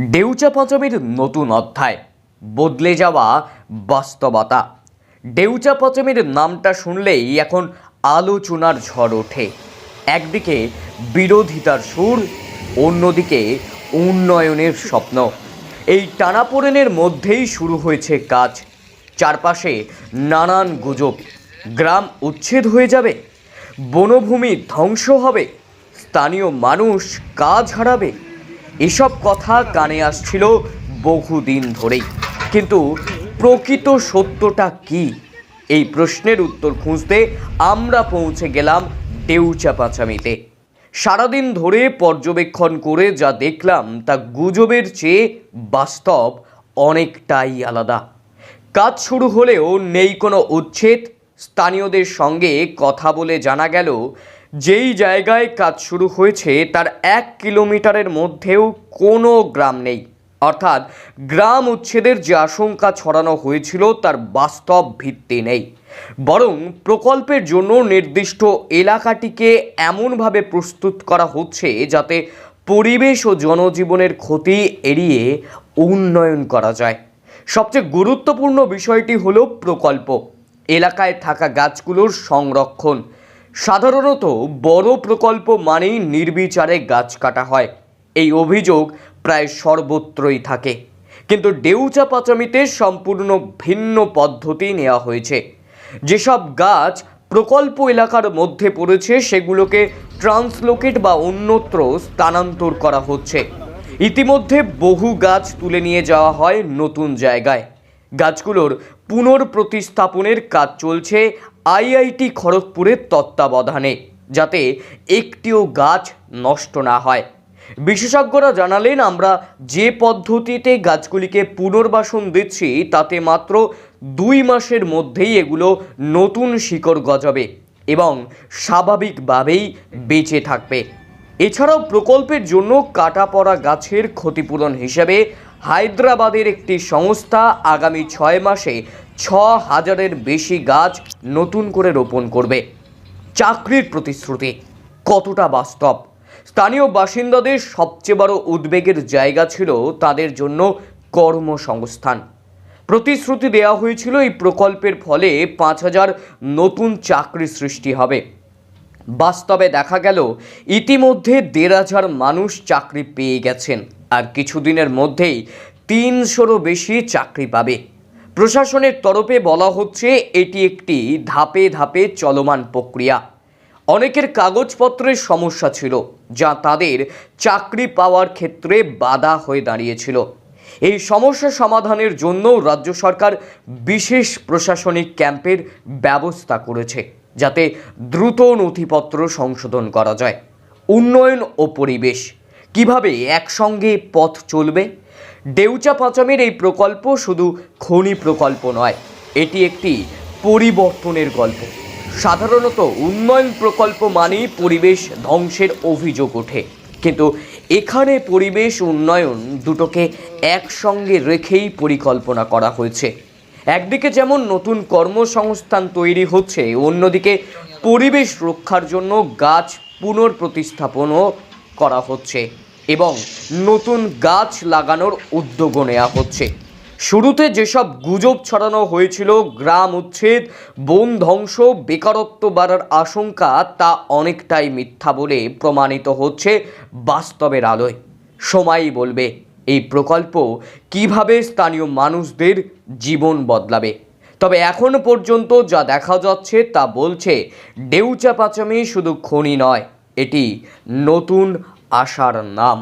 ডেউচা পঞ্চমীর নতুন অধ্যায়, বদলে যাওয়া বাস্তবতা। ডেউচা পঞ্চমীর নামটা শুনলেই এখন আলোচনার ঝড় ওঠে। একদিকে বিরোধিতার সুর, অন্যদিকে উন্নয়নের স্বপ্ন। এই টানাপোড়েনের মধ্যেই শুরু হয়েছে কাজ। চারপাশে নানান গুজব। গ্রাম উচ্ছেদ হয়ে যাবে। বনভূমি ধ্বংস হবে। স্থানীয় মানুষ কাজ হারাবে। এসব কথা কানে আসছিল বহুদিন ধরেই। কিন্তু প্রকৃত সত্যটা কি? এই প্রশ্নের উত্তর খুঁজতে আমরা পৌঁছে গেলাম ডেউচা পাচামিতে সারাদিন ধরে পর্যবেক্ষণ করে যা দেখলাম, তা গুজবের চেয়ে বাস্তব অনেকটাই আলাদা। কাজ শুরু হলেও নেই কোনো উচ্ছেদ। স্থানীয়দের সঙ্গে কথা বলে জানা গেল যেই জায়গায় কাজ শুরু হয়েছে, তার এক কিলোমিটারের মধ্যেও কোনো গ্রাম নেই। অর্থাৎ গ্রাম উচ্ছেদের যে আশঙ্কা ছড়ানো হয়েছিল, তার বাস্তব ভিত্তি নেই। বরং প্রকল্পের জন্য নির্দিষ্ট এলাকাটিকে এমনভাবে প্রস্তুত করা হচ্ছে, যাতে পরিবেশ ও জনজীবনের ক্ষতি এড়িয়ে উন্নয়ন করা যায়। সবচেয়ে গুরুত্বপূর্ণ বিষয়টি হলো প্রকল্প। এলাকায় থাকা গাছগুলোর সংরক্ষণ। সাধারণত বড় প্রকল্প মানেই নির্বিচারে গাছ কাটা হয়। এই অভিযোগ প্রায় সর্বত্রই থাকে। কিন্তু ডেউচা পাচামিতে সম্পূর্ণ ভিন্ন পদ্ধতি নেওয়া হয়েছে। যেসব গাছ প্রকল্প এলাকার মধ্যে পড়েছে, সেগুলোকে ট্রান্সলোকেট বা অন্যত্র স্থানান্তর করা হচ্ছে। ইতিমধ্যে বহু গাছ তুলে নিয়ে যাওয়া হয় নতুন জায়গায়। গাছগুলোর পুনর্প্রতিস্থাপনের কাজ চলছে আইআইটি খড়গপুরের তত্ত্বাবধানে, যাতে একটিও গাছ নষ্ট না হয়। বিশেষজ্ঞরা জানালেন, আমরা যে পদ্ধতিতে গাছগুলিকে পুনর্বাসন দিচ্ছি, তাতে মাত্র দুই মাসের মধ্যেই এগুলো নতুন শিকড় গজাবে এবং স্বাভাবিকভাবেই বেঁচে থাকবে। এছাড়াও প্রকল্পের জন্য কাটা পড়া গাছের ক্ষতিপূরণ হিসেবে হায়দ্রাবাদের একটি সংস্থা আগামী ছয় মাসে ছ হাজারের বেশি গাছ নতুন করে রোপণ করবে। চাকরির প্রতিশ্রুতি কতটা বাস্তব? স্থানীয় বাসিন্দাদের সবচেয়ে বড় উদ্বেগের জায়গা ছিল তাদের জন্য কর্মসংস্থান। প্রতিশ্রুতি দেওয়া হয়েছিল এই প্রকল্পের ফলে পাঁচ হাজার নতুন চাকরি সৃষ্টি হবে। বাস্তবে দেখা গেল, ইতিমধ্যে দেড় হাজার মানুষ চাকরি পেয়ে গেছেন, আর কিছুদিনের মধ্যেই তিনশোরও বেশি চাকরি পাবে। প্রশাসনের তরফে বলা হচ্ছে এটি একটি ধাপে ধাপে চলমান প্রক্রিয়া। অনেকের কাগজপত্রের সমস্যা ছিল, যা তাদের চাকরি পাওয়ার ক্ষেত্রে বাধা হয়ে দাঁড়িয়েছিল। এই সমস্যা সমাধানের জন্য রাজ্য সরকার বিশেষ প্রশাসনিক ক্যাম্পের ব্যবস্থা করেছে, যাতে দ্রুত নথিপত্র সংশোধন করা যায়। উন্নয়ন ও পরিবেশ কীভাবে একসঙ্গে পথ চলবে? ডেউচা পাচামের এই প্রকল্প শুধু খনি প্রকল্প নয়, এটি একটি পরিবর্তনের গল্প। সাধারণত উন্নয়ন প্রকল্প মানেই পরিবেশ ধ্বংসের অভিযোগ ওঠে। কিন্তু এখানে পরিবেশ উন্নয়ন দুটোকে একসঙ্গে রেখেই পরিকল্পনা করা হয়েছে। একদিকে যেমন নতুন কর্মসংস্থান তৈরি হচ্ছে, অন্যদিকে পরিবেশ রক্ষার জন্য গাছ পুনর্প্রতিস্থাপনও করা হচ্ছে। এবং নতুন গাছ লাগানোর উদ্যোগও নেওয়া হচ্ছে। শুরুতে যেসব গুজব ছড়ানো হয়েছিল, গ্রাম উচ্ছেদ, বন ধ্বংস, বেকারত্ব বাড়ার আশঙ্কা, তা অনেকটাই মিথ্যা বলে প্রমাণিত হচ্ছে বাস্তবের আলোয়। সময়ই বলবে এই প্রকল্প কীভাবে স্থানীয় মানুষদের জীবন বদলাবে। তবে এখন পর্যন্ত যা দেখা যাচ্ছে, তা বলছে ডেউচা পাচামি শুধু খনি নয়, এটি নতুন আশার নাম